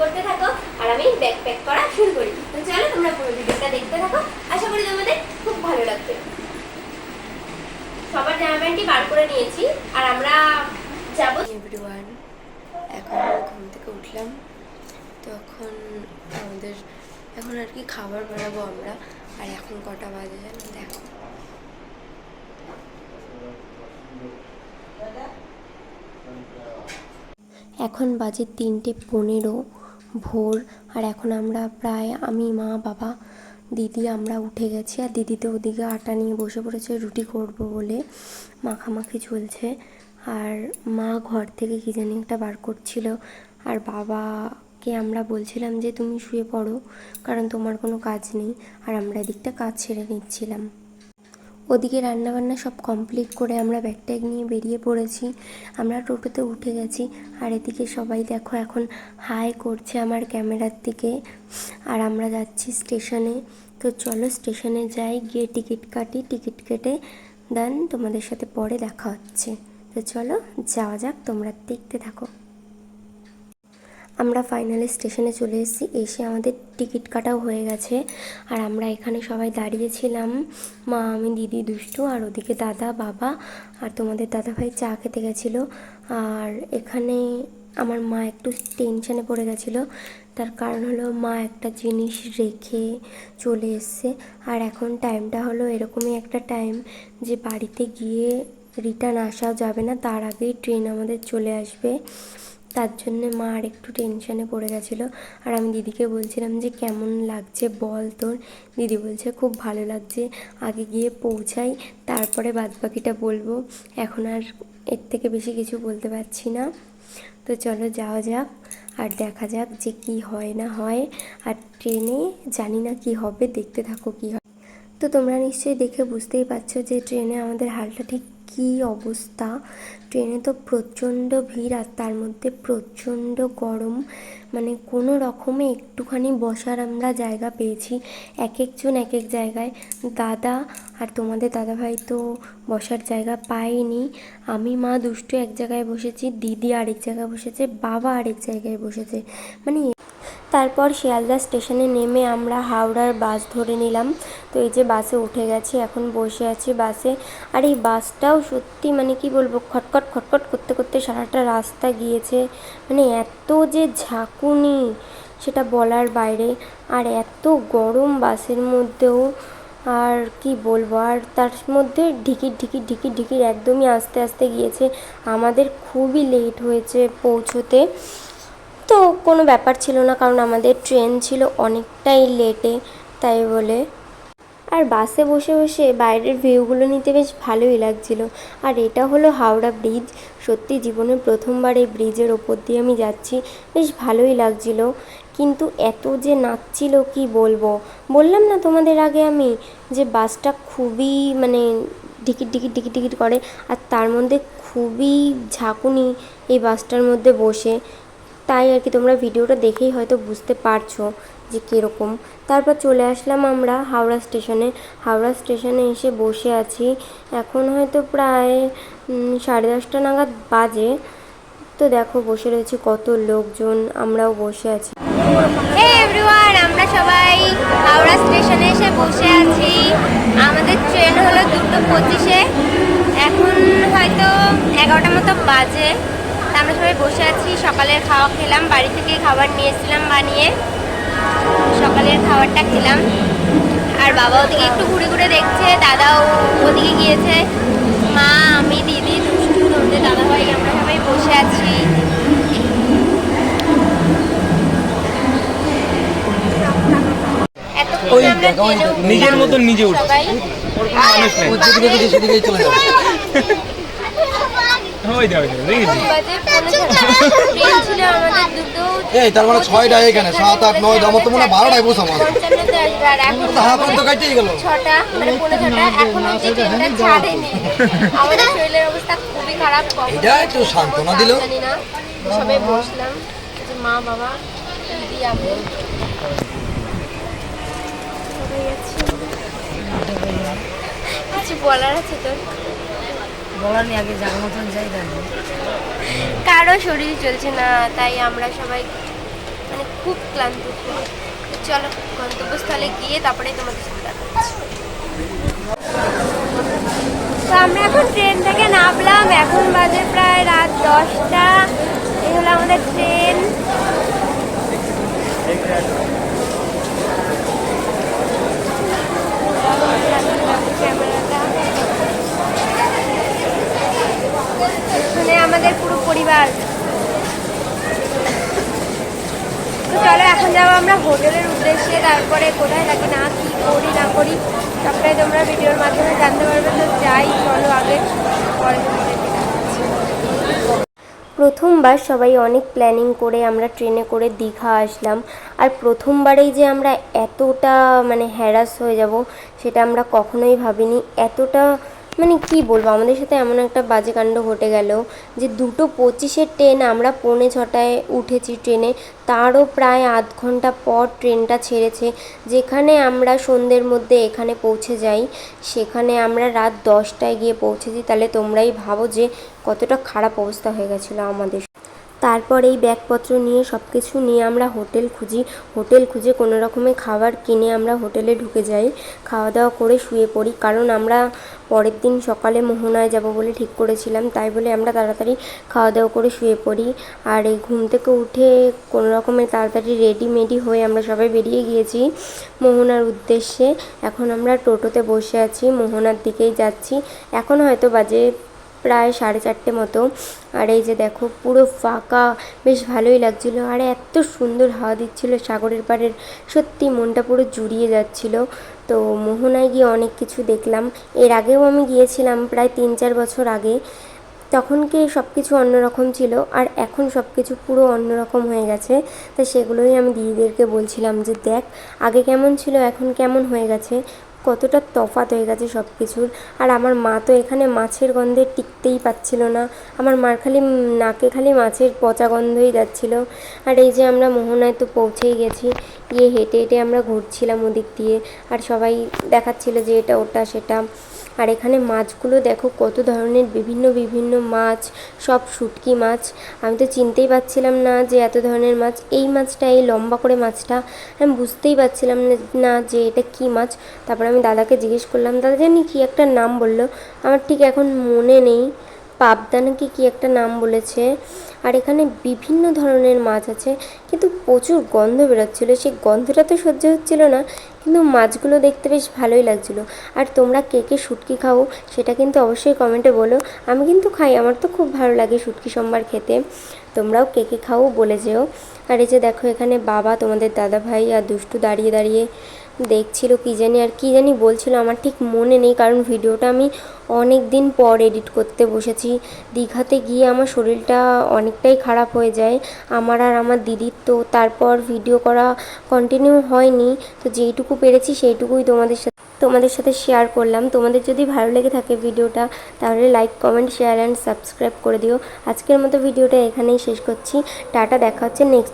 করতে থাকো আর আমি ব্যাগ প্যাক করা শুরু করি। চলো তোমরা পুরো ভিডিওটা দেখতে থাকো। আশা করি তোমাদের খুব ভালো লাগবে। সবার জামা প্যান্টই বার করে নিয়েছি আর আমরা যাব এখন ঘুম থেকে উঠলাম। তখন আমাদের এখন আর কি খাবার বানাবো আমরা। আর এখন কটা বাজে জানো? দেখো। এখন বাজে তিনটে পনেরো। ভোর, আর এখন আমরা প্রায় আমি, মা, বাবা, দিদি আমরা উঠে গেছি। আর দিদি তো ওদিকে আটা নিয়ে বসে পড়েছে, রুটি করব বলে মাখামাখি চলছে। আর মা ঘর থেকে কী জানি একটা বার করছিল। আর বাবাকে আমরা বলছিলাম যে, তুমি শুয়ে পড়ো, কারণ তোমার কোনো কাজ নেই। আর আমরা এদিকটা কাজ ছেড়ে নিচ্ছিলাম। ওদিকে রান্নাবান্না সব কমপ্লিট করে আমরা ব্যাগ ট্যাগ নিয়ে বেরিয়ে পড়েছি। আমরা টোটোতে উঠে গেছি। আর এদিকে সবাই দেখো এখন হাই করছে আমার ক্যামেরার দিকে। আর আমরা যাচ্ছি স্টেশনে। তো চলো স্টেশনে যাই, গিয়ে টিকিট কাটি। টিকিট কেটে দেন তোমাদের সাথে পরে দেখা হচ্ছে। তো চলো যাওয়া যাক, তোমরা দেখতে থাকো। আমরা ফাইনালি স্টেশনে চলে এসেছি, এসে আমাদের টিকিট কাটাও হয়ে গেছে। আর আমরা এখানে সবাই দাঁড়িয়েছিলাম। মা, আমি, দিদি, দুষ্টু আর ওদিকে দাদা, বাবা আর তোমাদের দাদা ভাই চা খেতে গেছিল। আর এখানে আমার মা একটু টেনশানে পড়ে গেছিল। তার কারণ হলো মা একটা জিনিস রেখে চলে এসছে। আর এখন টাইমটা হলো এরকমই একটা টাইম যে বাড়িতে গিয়ে রিটার্ন আসাও যাবে না। তার আগেই ট্রেন আমাদের চলে আসবে। তার জন্যে মা আর একটু টেনশানে পড়ে গেছিল। আর আমি দিদিকে বলছিলাম যে, কেমন লাগছে বল তোর? দিদি বলছে, খুব ভালো লাগছে। আগে গিয়ে পৌঁছাই, তারপরে বাদবাকিটা বলব। এখন আর এর থেকে বেশি কিছু বলতে পারছি না। তো চলো যাওয়া যাক, আর দেখা যাক যে কি হয় না হয়। আর ট্রেনে জানি না কি হবে, দেখতে থাকো কি হয়। তো তোমরা নিশ্চয়ই দেখে বুঝতেই পারছ যে, ট্রেনে আমাদের হালটা ঠিক কী অবস্থা? ট্রেনে তো প্রচণ্ড ভিড় আর তার মধ্যে প্রচণ্ড গরম। মানে কোনো রকমে একটুখানি বসার আমরা জায়গা পেয়েছি, এক একজন এক এক জায়গায়। দাদা আর তোমাদের দাদাভাই তো বসার জায়গা পায়নি। আমি, মা, দুষ্টু এক জায়গায় বসেছি, দিদি আরেক জায়গায় বসেছে, বাবা আরেক জায়গায় বসেছে। মানে তারপর শিয়ালদা স্টেশনে নেমে আমরা হাওড়ার বাস ধরে নিলাম। তো এই যে বাসে উঠে গেছি, এখন বসে আছি বাসে। আর এই বাসটাও সত্যি মানে কি বলব, খটখট খটখট করতে করতে সারাটা রাস্তা গিয়েছে। মানে এত যে ঝাঁকুনি, সেটা বলার বাইরে। আর এত গরম বাসের মধ্যেও, আর কি বলব, আর তার মধ্যে ঢিকির ঢিকির ঢিকির ঢিকির একদমই আস্তে আস্তে গিয়েছে। আমাদের খুবই লেট হয়েছে পৌঁছোতে। তো কোনো ব্যাপার ছিল না, কারণ আমাদের ট্রেন ছিল অনেকটাই লেটে তাই বলে। আর বাসে বসে বসে বাইরের ভিউগুলো নিতে বেশ ভালোই লাগছিল। আর এটা হলো হাওড়া ব্রিজ সত্যি জীবনে প্রথমবার এই ব্রিজের ওপর দিয়ে আমি যাচ্ছি, বেশ ভালোই লাগছিল। কিন্তু এত যে নাচছিল, কি বলব? বললাম না তোমাদের আগে আমি যে বাসটা খুবই মানে টিকিট টিকিট টিকিট টিকিট করে, আর তার মধ্যে খুবই ঝাঁকুনি এই বাসটার মধ্যে বসে। তাই আর কি তোমরা ভিডিওটা দেখেই হয়তো বুঝতে পারছ যে কীরকম। তারপর চলে আসলাম আমরা হাওড়া স্টেশনে। হাওড়া স্টেশনে এসে বসে আছি। এখন হয়তো প্রায় সাড়ে দশটা নাগাদ বাজে। তো দেখো বসে রয়েছে কত লোকজন, আমরাও বসে আছি। এভরিওয়ান আমরা সবাই হাওড়া স্টেশনে এসে বসে আছি। আমাদের ট্রেন হলো দুটো পঁচিশে। এখন হয়তো এগারোটা মতো বাজে। আমরা সবাই বসে আছি সকালের খাওয়া খেলাম বাড়ি থেকে খাবার নিয়েছিলাম বানিয়ে। সকালের খাবারটা খেলাম। আর বাবা ওদিকে একটু ঘুরে ঘুরে দেখছে দাদাও ওদিকে গিয়েছে। মা আমি দিদি দুষ্টু তোমাদের দাদাভাই আমরা সবাই বসে আছি। নিজের মতন নিজে উঠছে। মানুষ নেই। সেদিকেই চলে যাবে এই তার মানে ছয়টা এখানে সাত আট নয় আমার তো মনে হয় বারোটায় বসে আমার পঞ্চান্নতে আসবে আর এখন হাফ তো কাটেই গেল। ছটা মানে আমাদের শরীরের অবস্থা খুবই খারাপ এটা একটু সান্ত্বনা দিল। সবাই বসলাম এই মা বাবা দিদি আমি। সবাই বলার আছে তোর? বলার নেই, আগে জায়গা মতন যাই কারও শরীর চলছে না, তাই আমরা সবাই মানে খুব ক্লান্ত। চলো, গন্তব্যস্থলে গিয়ে তারপরে তোমাদের সাথে তো আমরা এখন ট্রেন থেকে নামলাম, এখন বাজে প্রায় রাত দশটা। এই হলো আমাদের ট্রেন ক্যামেরাটা এখানে আমাদের পুরো পরিবার। তো চলো, এখন যাব আমরা হোটেলের উদ্দেশ্যে, তারপরে কোথায় থাকি, না কি করি, না করি, সবটাই তোমরা ভিডিওর মাধ্যমে জানতে পারবে। তো যাই, চলো আগে পরে প্রথমবার সবাই অনেক প্ল্যানিং করে আমরা ট্রেনে করে দীঘা আসলাম। আর প্রথমবারেই যে আমরা এতটা মানে হ্যারাস হয়ে যাব, সেটা আমরা কখনোই ভাবিনি। এতটা মানে কি বলব, আমাদের সাথে এমন একটা বাজে কাণ্ড ঘটে গেল যে দুটো পঁচিশের ট্রেন আমরা পৌনে ছটায় উঠেছি ট্রেনে। তারও প্রায় আধ ঘণ্টা পর ট্রেনটা ছেড়েছে, যেখানে আমরা সন্ধ্যের মধ্যে এখানে পৌঁছে যাই। সেখানে আমরা রাত দশটায় গিয়ে পৌঁছেছি। তাহলে তোমরাই ভাবো যে কতটা খারাপ অবস্থা হয়ে গেছিল আমাদের তারপর এই ব্যাগপত্র নিয়ে সব কিছু নিয়ে আমরা হোটেল খুঁজি। হোটেল খুঁজে কোনো রকমে খাবার কিনে আমরা হোটেলে ঢুকে যাই। খাওয়া দাওয়া করে শুয়ে পড়ি। কারণ আমরা পরের দিন সকালে মোহনায় যাব বলে ঠিক করেছিলাম। তাই বলে আমরা তাড়াতাড়ি খাওয়া দাওয়া করে শুয়ে পড়ি। আর এই ঘুম থেকে উঠে কোনো রকমে তাড়াতাড়ি রেডিমেডি হয়ে আমরা সবাই বেরিয়ে গিয়েছি মোহনার উদ্দেশ্যে। এখন আমরা টোটোতে বসে আছি, মোহনার দিকেই যাচ্ছি। এখন হয়তো বাজে প্রায় সাড়ে চারটে মতো। আর এই যে দেখো, পুরো ফাঁকা। বেশ ভালোই লাগছিল। আর, এত সুন্দর হাওয়া দিচ্ছিল সাগরের পাড়ের। সত্যি মনটা পুরো জুড়িয়ে যাচ্ছিল। তো মোহনায় গিয়ে অনেক কিছু দেখলাম। এর আগেও আমি গিয়েছিলাম প্রায় তিন চার বছর আগে। তখনকে সব কিছু অন্যরকম ছিল। আর এখন সব কিছু পুরো অন্যরকম হয়ে গেছে। তো সেগুলোই আমি দিদিদেরকে বলছিলাম যে, দেখ, আগে কেমন ছিল, এখন কেমন হয়ে গেছে? কতটা তফাত হয়ে গেছে সব কিছুর আর আমার মা তো এখানে মাছের গন্ধে টিকতেই পাচ্ছিল না। আমার মার খালি নাকে খালি মাছের পচা গন্ধই যাচ্ছিল। আর এই যে আমরা মোহনায় তো পৌঁছেই গেছি, গিয়ে হেঁটে হেঁটে আমরা ঘুরছিলাম ওদিক দিয়ে। আর সবাই দেখাচ্ছিল যে এটা ওটা সেটা। আর এখানে মাছগুলো দেখো কত ধরনের, বিভিন্ন বিভিন্ন মাছ, সব শুটকি মাছ। আমি তো চিনতেই পারছিলাম না যে এত ধরনের মাছ। এই মাছটা, এই লম্বা করে মাছটা, আমি বুঝতেই পারছিলাম না- যে এটা কি মাছ। তারপর আমি দাদাকে জিজ্ঞেস করলাম, দাদা, জানি কি একটা নাম বলল? আমার ঠিক এখন মনে নেই। পাবদা নাকি কি একটা নাম বলেছে? আর এখানে বিভিন্ন ধরনের মাছ আছে, কিন্তু প্রচুর গন্ধ বেরোচ্ছিলো। সেই গন্ধটা তো সহ্য হচ্ছিল না, কিন্তু মাছগুলো দেখতে বেশ ভালোই লাগছিল। আর তোমরা কে কে শুটকি খাও সেটা কিন্তু অবশ্যই কমেন্টে বলো। আমি কিন্তু খাই, আমার তো খুব ভালো লাগে শুটকি সম্বার খেতে। তোমরাও কে কে খাও বলে যেও। আর এই যে দেখো, এখানে বাবা তোমাদের দাদা ভাই আর দুষ্টু দাঁড়িয়ে দাঁড়িয়ে দেখছিল কি জানি আর কি জানি বলছিল, আমার ঠিক মনে নেই কারণ ভিডিওটা আমি অনেক দিন পর এডিট করতে বসেছি। দীঘাতে গিয়ে আমার শরীরটা অনেকটাই খারাপ হয়ে যায়। আমার আর আমার দিদির তো তারপর ভিডিও করা কন্টিনিউ হয়নি। তো যেইটুকু পেরেছি সেইটুকুই তোমাদের সাথে তোমাদের সাথে শেয়ার করলাম। তোমাদের যদি ভালো লেগে থাকে ভিডিওটা, তাহলে like comment share and subscribe করে দিও। আজকের মতো ভিডিওটা এখানেই শেষ করছি। টাটা, দেখা হচ্ছে নেক্সট